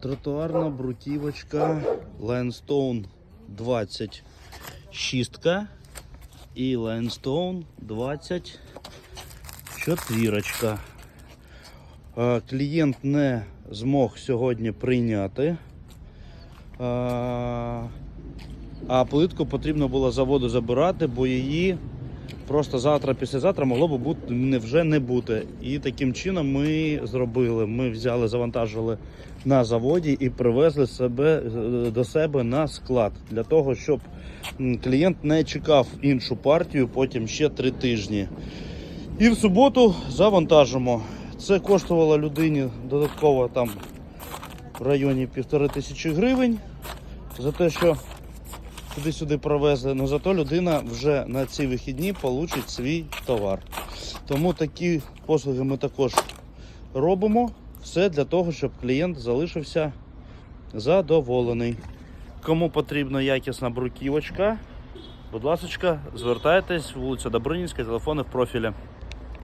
Тротуарна бруківочка Limestone 26 і Limestone 24. Е, Клієнт не змог сьогодні прийняти. А плитку потрібно було заводу забирати, бо її просто завтра, післязавтра могло б бути не вже не бути. І таким чином ми зробили. Ми взяли, завантажили на заводі і привезли себе е, до себе на склад для того, щоб клієнт не чекав іншу партію потім ще три тижні. І в суботу завантажимо. Це коштувало людині додатково там в районі півтори тисячі гривень за те, що туди-сюди провезли. Ну зато людина вже на ці вихідні получить свій товар. Тому такі послуги ми також робимо. Все для того, щоб клієнт залишився задоволений. Кому потрібна якісна бруківочка, будь ласка, звертайтесь, вулиця Добринівська, телефони в профілі.